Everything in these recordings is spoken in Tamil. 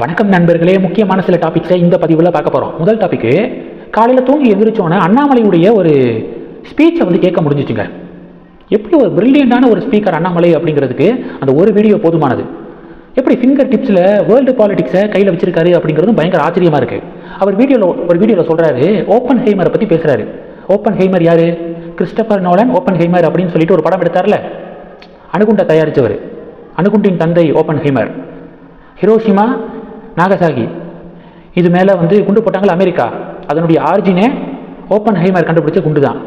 வணக்கம் நண்பர்களே முக்கியமான சில டாபிக்ஸை இந்த பதிவில் பார்க்க போகிறோம் முதல் டாபிக்கு காலையில் தூங்கி எந்திரிச்சோன்னே அண்ணாமலையுடைய ஒரு ஸ்பீச்சை வந்து கேட்க முடிஞ்சிச்சுங்க. எப்படி ஒரு பிரில்லியண்டான ஒரு ஸ்பீக்கர் அண்ணாமலை அப்படிங்கிறதுக்கு அந்த ஒரு வீடியோ போதுமானது? எப்படி ஃபிங்கர் டிப்ஸில் வேர்ல்டு பாலிடிக்ஸை கையில் வச்சிருக்காரு அப்படிங்கிறதும் பயங்கர ஆச்சரியமாக இருக்குது அவர் வீடியோவில் ஒரு வீடியோவில் சொல்கிறாரு ஓப்பன் ஹெய்மரை பற்றி பேசுகிறாரு ஓப்பன் ஹெய்மர் யார்? கிறிஸ்டபர் நோலன் ஓப்பன் ஹெய்மர் அப்படின்னு சொல்லிட்டு ஒரு படம் எடுத்தார்ல. அணுகுண்டை தயாரித்தவர் அணுகுண்டின் தந்தை ஓப்பன் ஹெய்மர் ஹிரோஷிமா நாகசாகி. இது மேலே வந்து குண்டு போட்டாங்களா அமெரிக்கா. அதனுடைய ஆர்ஜினே ஓப்பன் ஹெய்மர் கண்டுபிடிச்ச குண்டு தான்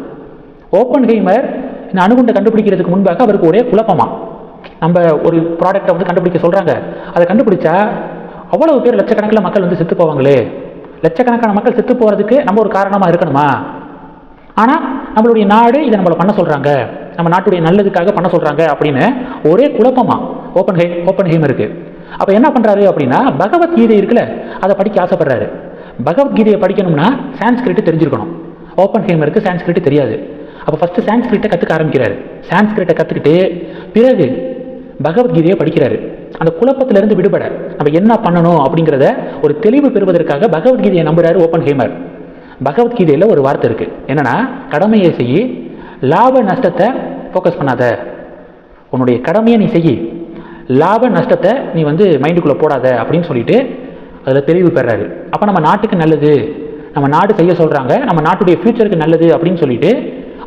ஓப்பன் ஹெய்மர் இந்த அணுகுண்டை கண்டுபிடிக்கிறதுக்கு முன்பாக அவருக்கு ஒரே குழப்பமா. நம்ம ஒரு ப்ராடக்டை வந்து கண்டுபிடிக்க சொல்கிறாங்க அதை கண்டுபிடிச்சா அவ்வளவு பேர் லட்சக்கணக்கில் மக்கள் வந்து செத்து போவாங்களே. லட்சக்கணக்கான மக்கள் செத்து போகிறதுக்கு நம்ம ஒரு காரணமாக இருக்கணுமா? ஆனால் நம்மளுடைய நாடு இதை நம்மளை பண்ண சொல்கிறாங்க நம்ம நாட்டுடைய நல்லதுக்காக பண்ண சொல்கிறாங்க அப்படின்னு ஒரே குழப்பமாக ஓப்பன் ஹே ஓப்பன் ஹேம் இருக்குது அப்போ என்ன பண்ணுறாரு அப்படின்னா பகவத்கீதை இருக்குல்ல அதை படிக்க ஆசைப்படுறாரு. பகவத்கீதையை படிக்கணும்னா சான்ஸ்கிரிட்டு தெரிஞ்சிருக்கணும். ஓப்பன் ஹேமருக்கு சான்ஸ்கிரிட்டு தெரியாது. அப்போ ஃபஸ்ட்டு சான்ஸ்கிரிட்டை கற்றுக்க ஆரம்பிக்கிறாரு. சான்ஸ்கிரிட்டை கற்றுக்கிட்டு பிறகு பகவத்கீதையை படிக்கிறாரு. அந்த குழப்பத்திலிருந்து விடுபட நம்ம என்ன பண்ணணும் அப்படிங்கிறத ஒரு தெளிவு பெறுவதற்காக பகவத்கீதையை நம்புகிறாரு ஓப்பன் ஹேமர் பகவத்கீதையில் ஒரு வார்த்தை இருக்குது என்னென்னா கடமையை செய்ய லாப நஷ்டத்தை ஃபோக்கஸ் பண்ணாத. உன்னுடைய கடமையை நீ செய்ய லாப நஷ்டத்தை நீ வந்து மைண்டுக்குள்ளே போடாத அப்படின்னு சொல்லிட்டு அதில் தெளிவு பெறாரு. அப்போ நம்ம நாட்டுக்கு நல்லது. நம்ம நாடு செய்ய சொல்கிறாங்க நம்ம நாட்டுடைய ஃப்யூச்சருக்கு நல்லது அப்படின்னு சொல்லிட்டு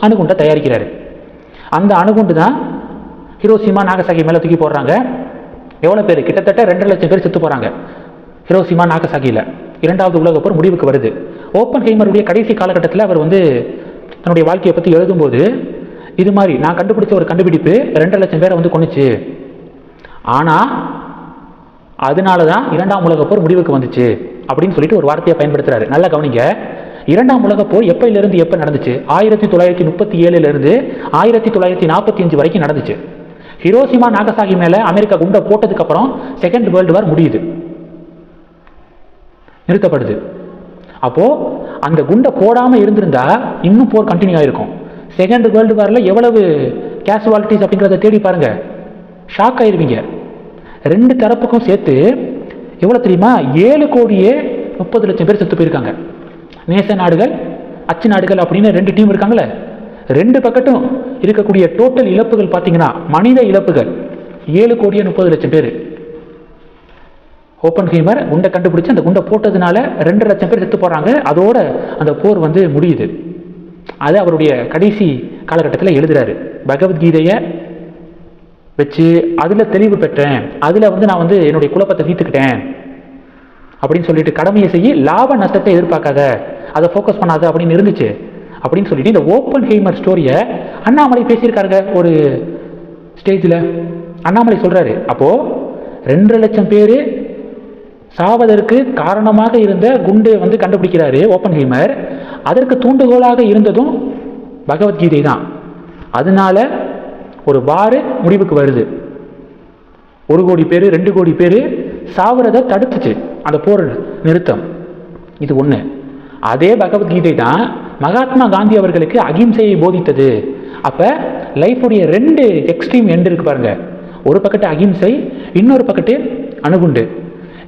அணுகுண்டை தயாரிக்கிறாரு. அந்த அணுகுண்டு தான் ஹிரோசிமா நாகசாகி மேலே தூக்கி போடுறாங்க. எவ்வளோ பேர்? கிட்டத்தட்ட ரெண்டு லட்சம் பேர் செத்து போகிறாங்க ஹிரோசிமா நாகசாகியில். இரண்டாவது உலகப் போர் முடிவுக்கு வருது. ஓப்பன் ஹெய்மருடைய கடைசி காலகட்டத்தில் அவர் வந்து தன்னுடைய வாழ்க்கையை பற்றி எழுதும்போது இது மாதிரி நான் கண்டுபிடிச்ச ஒரு கண்டுபிடிப்பு ரெண்டு லட்சம் பேரை வந்து கொண்டுச்சு ஆனால் அதனால தான் இரண்டாம் உலக போர் முடிவுக்கு வந்துச்சு அப்படின்னு சொல்லிட்டு ஒரு வார்த்தையை பயன்படுத்துறாரு. நல்லா கவனிங்க. இரண்டாம் உலக போர் எப்பையிலிருந்து எப்போ நடந்துச்சு? ஆயிரத்தி தொள்ளாயிரத்தி முப்பத்தி ஏழுலேருந்து ஆயிரத்தி தொள்ளாயிரத்தி நாற்பத்தி அஞ்சு வரைக்கும் நடந்துச்சு. ஹிரோசிமா நாகசாகி மேலே அமெரிக்கா குண்டை போட்டதுக்கப்புறம் செகண்ட் வேர்ல்டு வார் முடியுது. நிறுத்தப்படுது. அப்போது அந்த குண்டை போடாமல் இருந்திருந்தா இன்னும் போர் கண்டினியூ ஆகிருக்கும் செகண்ட் வேர்ல்டு வாரில் எவ்வளவு கேஷுவாலிட்டிஸ் அப்படிங்கிறத தேடி பாருங்கள் ஷாக் ஆயிருவீங்க. ரெண்டு தரப்புக்கும் சேர்த்து எவ்வளோ தெரியுமா? ஏழு கோடியே முப்பது லட்சம் பேர் செத்து போயிருக்காங்க. நேச நாடுகள் அச்சு நாடுகள் அப்படின்னு ரெண்டு டீம் இருக்காங்களே ரெண்டு பக்கட்டும் இருக்கக்கூடிய டோட்டல் இழப்புகள் பார்த்தீங்கன்னா மனித இழப்புகள் ஏழு கோடியே முப்பது லட்சம் பேர். ஓப்பன் ஹீமர் குண்டை கண்டுபிடிச்சு அந்த குண்டை போட்டதுனால ரெண்டு லட்சம் பேர் செத்து போகிறாங்க அதோட அந்த போர் வந்து முடியுது. அது அவருடைய கடைசி காலகட்டத்தில் எழுதுறாரு. பகவத்கீதையை வச்சு அதில் தெளிவு பெற்றேன். அதில் வந்து நான் வந்து என்னுடைய குழப்பத்தை தீர்த்துக்கிட்டேன். அப்படின்னு சொல்லிட்டு கடமையை செய்ய லாப நஷ்டத்தை எதிர்பார்க்காத அதை ஃபோக்கஸ் பண்ணாத அப்படின்னு இருந்துச்சு. அப்படின்னு சொல்லிட்டு இந்த ஓப்பன் ஹெய்மர் ஸ்டோரியை அண்ணாமலை பேசியிருக்காருங்க ஒரு ஸ்டேஜில் அண்ணாமலை சொல்கிறாரு அப்போது ரெண்டு லட்சம் பேர் சாவதற்கு காரணமாக இருந்த குண்டை வந்து கண்டுபிடிக்கிறாரு ஓப்பன் ஹெய்மர் அதற்கு தூண்டுகோலாக இருந்ததும் பகவத்கீதை தான். அதனால ஒரு வாரு முடிவுக்கு வருது. ஒரு கோடி பேர் ரெண்டு கோடி பேர் சாவறதை தடுத்துச்சு. அந்த போர் நிறுத்தம். இது ஒன்று அதே பகவத்கீதை தான் மகாத்மா காந்தி அவர்களுக்கு அகிம்சையை போதித்தது. அப்போ லைஃபுடைய ரெண்டு எக்ஸ்ட்ரீம் எண்டு இருக்கு பாருங்க. ஒரு பக்கத்து அகிம்சை இன்னொரு பக்கத்து அணுகுண்டு.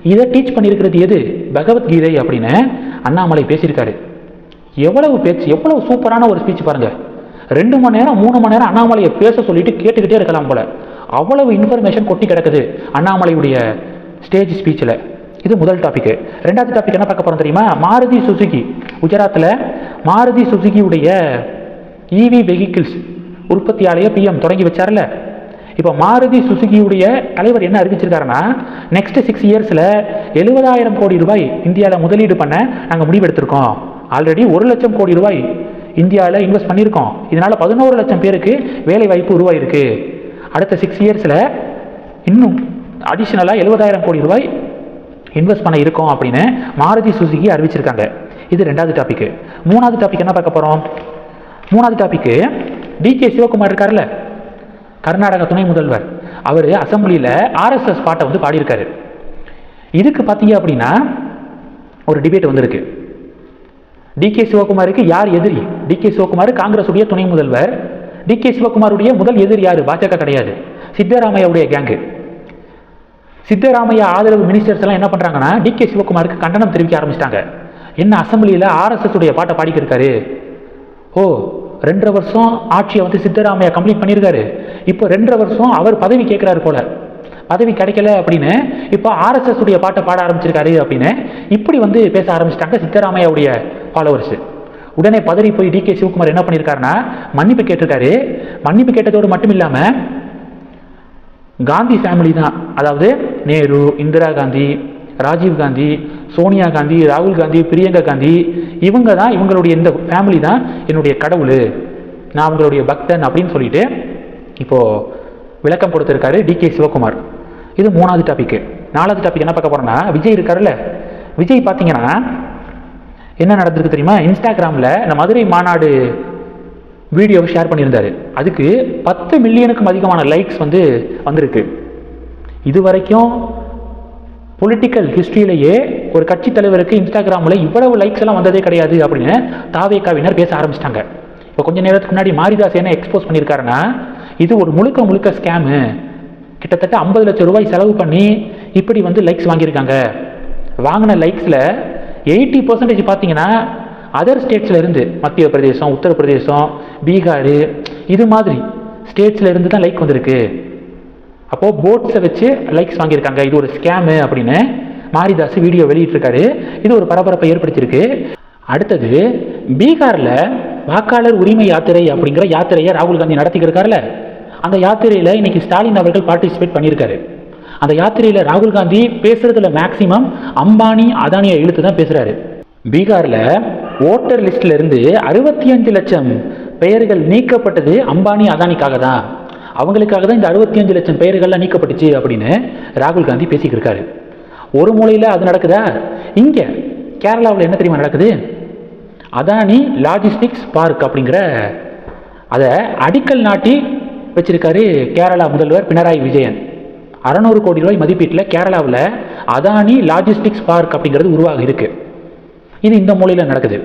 இதை டீச் பண்ணியிருக்கிறது எது? பகவத்கீதை அப்படின்னு அண்ணாமலை பேசியிருக்காரு. எவ்வளவு பேச்சு எவ்வளவு சூப்பரான ஒரு ஸ்பீச் பாருங்கள் ரெண்டு மணி நேரம் மூணு மணி நேரம் அண்ணாமலையை பேச சொல்லிட்டு கேட்டுக்கிட்டே இருக்கலாம் போல. அவ்வளவு இன்ஃபர்மேஷன் கொட்டி கிடக்குது அண்ணாமலையுடைய ஸ்டேஜ் ஸ்பீச்சில் இது முதல் டாபிக் ரெண்டாவது டாபிக் என்ன பார்க்க போகிறோம் தெரியுமா? மாருதி சுசுகி. குஜராத்தில் மாருதி சுசுகியுடைய இவி வெஹிக்கிள்ஸ் உற்பத்தி ஆலையை பிஎம் தொடங்கி வச்சார்ல. இப்போ மாருதி சுசுகியுடைய தலைவர் என்ன அறிவிச்சிருக்காருன்னா நெக்ஸ்ட் சிக்ஸ் இயர்ஸில் எழுபதாயிரம் கோடி ரூபாய் இந்தியாவில் முதலீடு பண்ண நாங்கள் முடிவெடுத்திருக்கோம். ஆல்ரெடி ஒரு லட்சம் கோடி ரூபாய் இந்தியாவில் இன்வெஸ்ட் பண்ணியிருக்கோம். இதனால் பதினோரு லட்சம் பேருக்கு வேலை வாய்ப்பு உருவாயிருக்கு. அடுத்த சிக்ஸ் இயர்ஸில் இன்னும் அடிஷ்னலாக எழுபதாயிரம் கோடி ரூபாய் இன்வெஸ்ட் பண்ண இருக்கோம் அப்படின்னு மாருதி சுசுகி அறிவிச்சிருக்காங்க. இது ரெண்டாவது டாபிக் மூணாவது டாபிக் என்ன பார்க்க போகிறோம் மூணாவது டாபிக்கு டிகே சிவகுமார் இருக்கார்ல கர்நாடக துணை முதல்வர். அவர் அசம்பிளியில் ஆர்எஸ்எஸ் பாட்டை வந்து பாடியிருக்காரு. இதுக்கு பார்த்தீங்க அப்படின்னா ஒரு டிபேட் வந்திருக்கு. டிகே சிவகுமாருக்கு யார் எதிரி? டிகே சிவகுமார் காங்கிரஸுடைய துணை முதல்வர். டிகே சிவகுமாருடைய முதல் எதிரி யார்? பாஜக கிடையாது. சித்தராமையாவுடைய கேங்கு சித்தராமையா ஆதரவு மினிஸ்டர்ஸ் எல்லாம் என்ன பண்ணுறாங்கன்னா டி கே சிவகுமாருக்கு கண்டனம் தெரிவிக்க ஆரம்பிச்சிட்டாங்க. என்ன அசம்பிளியில் ஆர்எஸ்எஸ் உடைய பாட்டை பாடிக்கிருக்காரு. ஓ ரெண்டரை வருஷம் ஆட்சியை வந்து சித்தராமையா கம்ப்ளீட் பண்ணியிருக்காரு. இப்போ ரெண்டரை வருஷம் அவர் பதவி கேட்குறாரு போல. பதவி கிடைக்கல அப்படின்னு இப்போ ஆர்எஸ்எஸ் உடைய பாட்டை பாட ஆரம்பிச்சிருக்காரு அப்படின்னு இப்படி வந்து பேச ஆரம்பிச்சிட்டாங்க சித்தராமையாவுடைய ஃபாலோவர்ஸ் உடனே பதறி போய் டி கே சிவகுமார் என்ன பண்ணியிருக்காருன்னா மன்னிப்பு கேட்டிருக்காரு. மன்னிப்பு கேட்டதோடு மட்டும் இல்லாமல் காந்தி ஃபேமிலி தான். அதாவது நேரு இந்திரா காந்தி ராஜீவ் காந்தி சோனியா காந்தி ராகுல் காந்தி பிரியங்கா காந்தி இவங்க தான் இவங்களுடைய இந்த ஃபேமிலி தான் என்னுடைய கடவுள். நான் அவங்களுடைய பக்தன் அப்படின்னு சொல்லிட்டு இப்போது விளக்கம் கொடுத்துருக்காரு டி கே சிவகுமார். இது மூணாவது டாபிக் நாலாவது டாபிக் என்ன பார்க்க போறோம்னா விஜய் இருக்காருல்ல. விஜய் பார்த்தீங்கன்னா என்ன நடந்திருக்கு தெரியுமா? இன்ஸ்டாகிராமில் இந்த மதுரை மாநாடு வீடியோவை ஷேர் பண்ணியிருந்தாரு. அதுக்கு பத்து மில்லியனுக்கும் அதிகமான லைக்ஸ் வந்து வந்திருக்கு. இது வரைக்கும் பொலிட்டிக்கல் ஹிஸ்ட்ரியிலேயே ஒரு கட்சி தலைவருக்கு இன்ஸ்டாகிராமில் இவ்வளவு லைக்ஸ் எல்லாம் வந்ததே கிடையாது அப்படின்னு தாவேக்காவினர் பேச ஆரம்பிச்சிட்டாங்க. இப்போ கொஞ்ச நேரத்துக்கு முன்னாடி மாரிதாஸ் என்ன எக்ஸ்போஸ் பண்ணியிருக்காருன்னா இது ஒரு முழுக்க முழுக்க ஸ்கேமு கிட்டத்தட்ட ஐம்பது லட்சம் ரூபாய் செலவு பண்ணி இப்படி வந்து லைக்ஸ் வாங்கியிருக்காங்க. வாங்கின லைக்ஸில் எயிட்டி பர்சன்டேஜ் பார்த்தீங்கன்னா அதர் ஸ்டேட்ஸில் இருந்து மத்திய பிரதேசம் உத்தரப்பிரதேசம் பீகார் இது மாதிரி ஸ்டேட்ஸில் இருந்து தான் லைக் வந்திருக்கு. அப்போது போட்ஸை வச்சு லைக்ஸ் வாங்கியிருக்காங்க. இது ஒரு ஸ்கேமு அப்படின்னு மாரிதாஸ் வீடியோ வெளியிட்டிருக்காரு. இது ஒரு பரபரப்பை ஏற்படுத்தியிருக்கு. அடுத்தது பீகாரில் வாக்காளர் உரிமை யாத்திரை அப்படிங்கிற யாத்திரையை ராகுல் காந்தி நடத்திக்கிட்டு அந்த யாத்திரையில் இன்னைக்கு ஸ்டாலின் அவர்கள் பார்ட்டிசிபேட் பண்ணியிருக்காரு. அந்த யாத்திரையில் ராகுல் காந்தி பேசுறதுல மேக்சிமம் அம்பானி அதானியை இழுத்து தான் பேசுறாரு. பீகாரில் ஓட்டர் லிஸ்ட்ல இருந்து அறுபத்தி அஞ்சு லட்சம் பெயர்கள் நீக்கப்பட்டது அம்பானி அதானிக்காக தான். அவங்களுக்காக தான் இந்த அறுபத்தி அஞ்சு லட்சம் பெயர்கள்லாம் நீக்கப்பட்டுச்சு அப்படின்னு ராகுல் காந்தி பேசிக்கிட்டு இருக்காரு. ஒரு மூலையில் அது நடக்குதா? இங்கே கேரளாவில் என்ன தெரியுமா நடக்குது? அதானி லாஜிஸ்டிக்ஸ் பார்க் அப்படிங்கிற அதை அடிக்கல் நாட்டி வச்சிருக்காரு கேரளா முதல்வர் பினராயி விஜயன். அறநூறு கோடி ரூபாய் மதிப்பீட்டில் கேரளாவில் அதானி லாஜிஸ்டிக்ஸ் பார்க் அப்படிங்கிறது உருவாக இருக்கு. இது இந்த மூலையில் நடக்குது.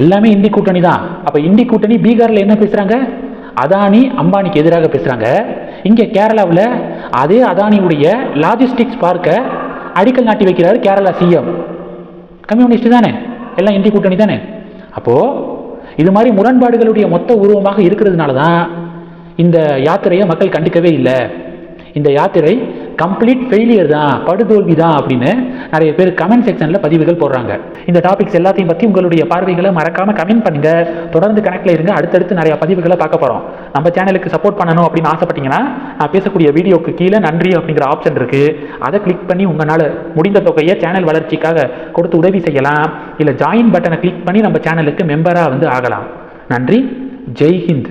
எல்லாமே இந்தி கூட்டணி தான். அப்போ இந்தி கூட்டணி பீகாரில் என்ன பேசுகிறாங்க அதானி அம்பானிக்கு எதிராக பேசுகிறாங்க இங்கே கேரளாவில் அதே அதானியுடைய லாஜிஸ்டிக்ஸ் பார்க்கை அடிக்கல் நாட்டி வைக்கிறாரு கேரளா சிஎம் கம்யூனிஸ்ட் தானே? எல்லாம் இந்தி கூட்டணி தானே? அப்போது இது மாதிரி முரண்பாடுகளுடைய மொத்த உருவமாக இருக்கிறதுனால தான் இந்த யாத்திரையை மக்கள் கண்டுக்கவே இல்லை. இந்த யாத்திரை கம்ப்ளீட் ஃபெயிலியர் தான் படுதோல்வி தான் அப்படின்னு நிறைய பேர் கமெண்ட் செக்ஷனில் பதிவுகள் போடுறாங்க. இந்த டாபிக்ஸ் எல்லாத்தையும் பற்றி உங்களுடைய பார்வைகளை மறக்காமல் கமெண்ட் பண்ணுங்கள் தொடர்ந்து கணக்கில் இருங்க. அடுத்தடுத்து நிறைய பதிவுகளை பார்க்க போகிறோம் நம்ம சேனலுக்கு சப்போர்ட் பண்ணணும் அப்படின்னு ஆசைப்பட்டீங்கன்னா நான் பேசக்கூடிய வீடியோக்கு கீழே நன்றி அப்படிங்கிற ஆப்ஷன் இருக்குது அதை கிளிக் பண்ணி உங்களால் முடிந்த தொகையை சேனல் வளர்ச்சிக்காக கொடுத்து உதவி செய்யலாம். இல்லை ஜாயின் பட்டனை கிளிக் பண்ணி நம்ம சேனலுக்கு மெம்பராக வந்து ஆகலாம். நன்றி. ஜெய் ஹிந்த்.